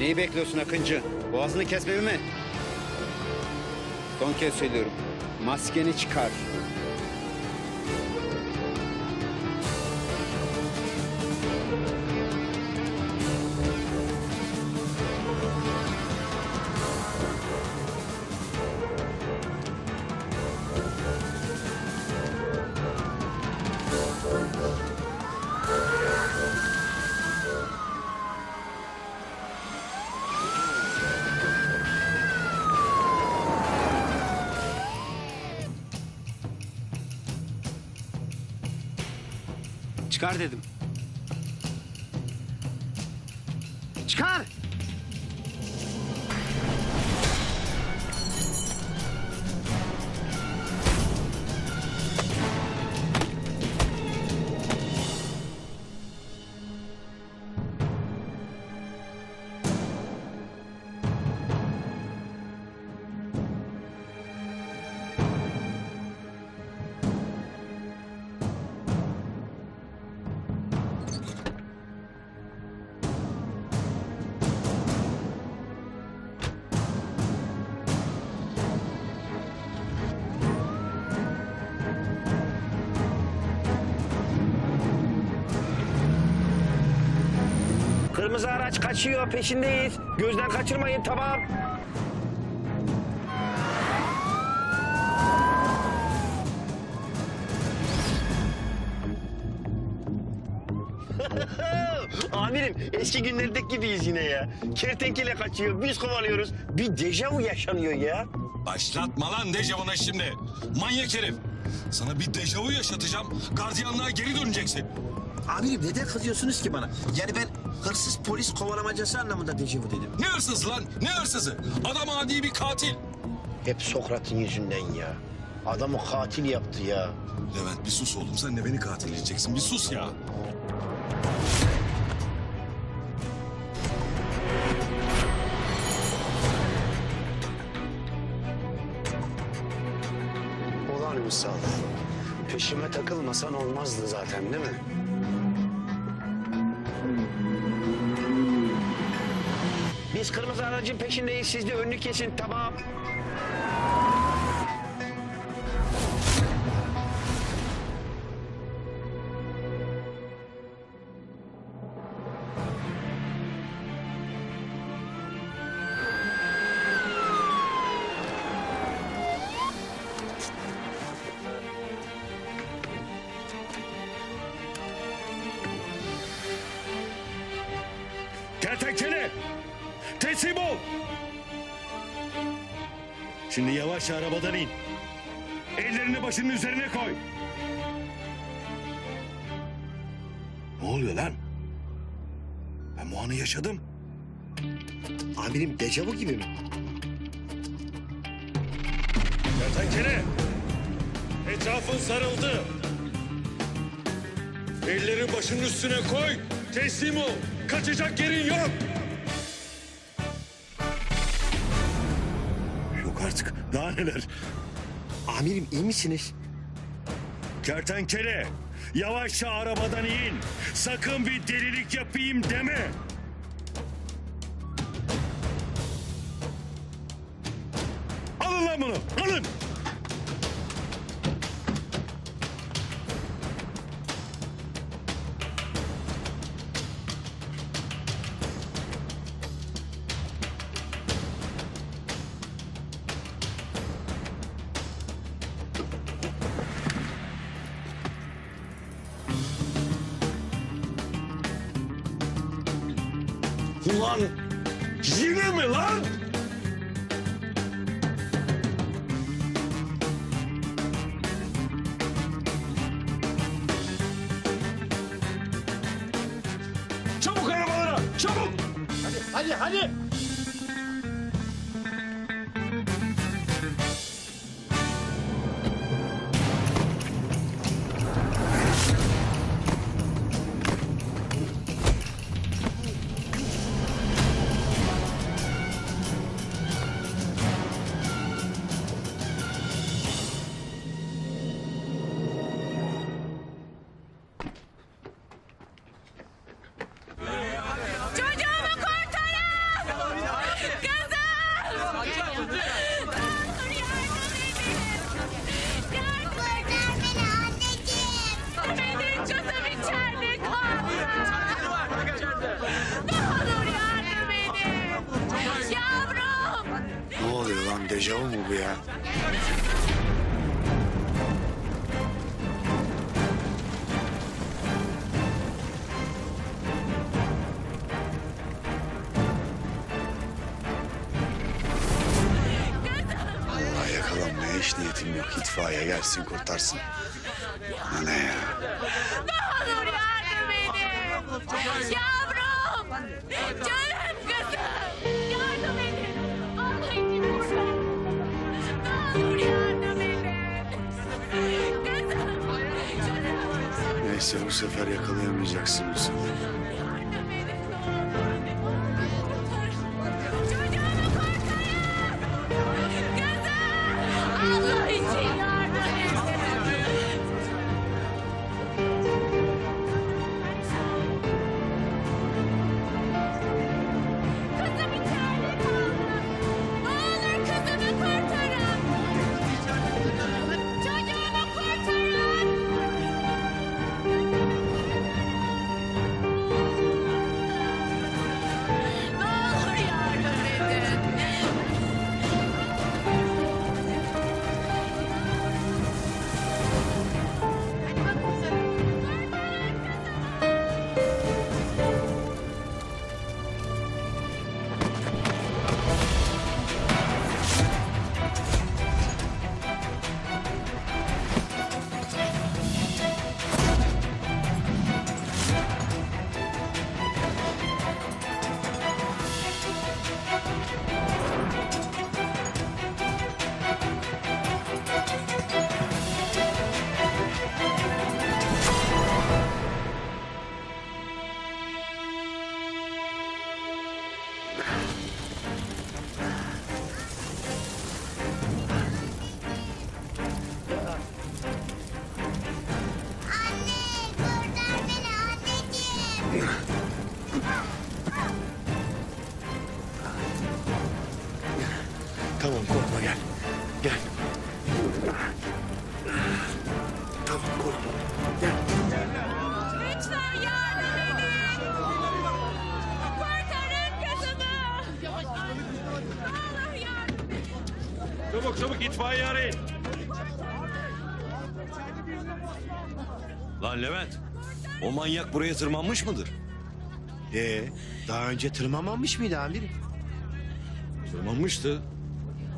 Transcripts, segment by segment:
Neyi bekliyorsun Akıncı? Boğazını kesmemi mi? Son kez söylüyorum. Maskeni çıkar. Çıkar dedim. Kırmızı araç kaçıyor peşindeyiz. Gözden kaçırmayın tamam. Amirim eski günlerdeki gibiyiz yine ya. Kertenkele kaçıyor, biz kovalıyoruz. Bir dejavu yaşanıyor ya. Başlatma lan dejavuna şimdi. Manyak herif. Sana bir dejavu yaşatacağım. Gardiyanlığa geri döneceksin. Amirim neden kızıyorsunuz ki bana? Yani ben hırsız polis kovalamacası anlamında dejavu dedim. Ne hırsızı lan? Ne hırsızı? Adam adi bir katil. Hep Sokrat'ın yüzünden ya. Adamı katil yaptı ya. Levent bir sus oğlum. Sen de beni katil edeceksin. Bir sus ya. Ulan Ünsal. Peşime takılmasan olmazdı zaten değil mi? Biz kırmızı aracın peşindeyiz, siz de önünü kesin tamam. Kertenkele! Teslim ol! Şimdi yavaşça arabadan in. Ellerini başının üzerine koy. Ne oluyor lan? Ben bu anı yaşadım. Amirim dejavu gibi mi? Kertenkele! Etrafın sarıldı. Elleri başının üstüne koy. Teslim ol. Kaçacak yerin yok. Daha neler? Amirim iyi misiniz? Kertenkele, yavaşça arabadan in. Sakın bir delilik yapayım deme. Alın lan bunu, alın. Ulan yine mi lan? Çabuk arabalara, çabuk! Hadi hadi. Çocuğumu dejavu mu bu ya? Hiç niyetim yok. İtfaiye gelsin kurtarsın. Ne ya? Ne olur yardım edin. Yavrum. Neyse bu sefer yakalayamayacaksın bu Tamam korkma gel. Gel. Tamam korkma. Lütfen yardım edin. Kurtarın kızımı. Olur yardım edin. Çabuk çabuk itfaiye arayın. Lan Levent, o manyak buraya tırmanmış mıdır? Ee, daha önce tırmanmamış mıydı amirim? Tırmanmıştı.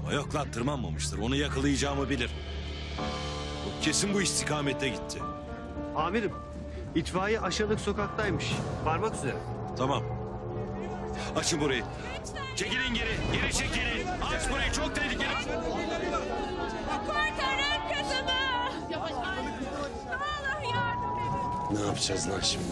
Ama yok lan tırmanmamıştır. Onu yakalayacağımı bilir. O kesin bu istikamette gitti. Amirim, itfaiye aşağılık sokaktaymış. Varmak üzere. Tamam. Açın burayı. Çekilin geri. Geri çekilin. Aç burayı. Çok tehlikeli. Yapacağız lan şimdi?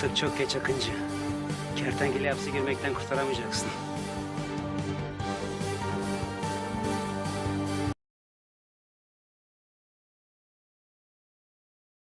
Artık çok geç Akıncı. Kertenkele hapse girmekten kurtaramayacaksın.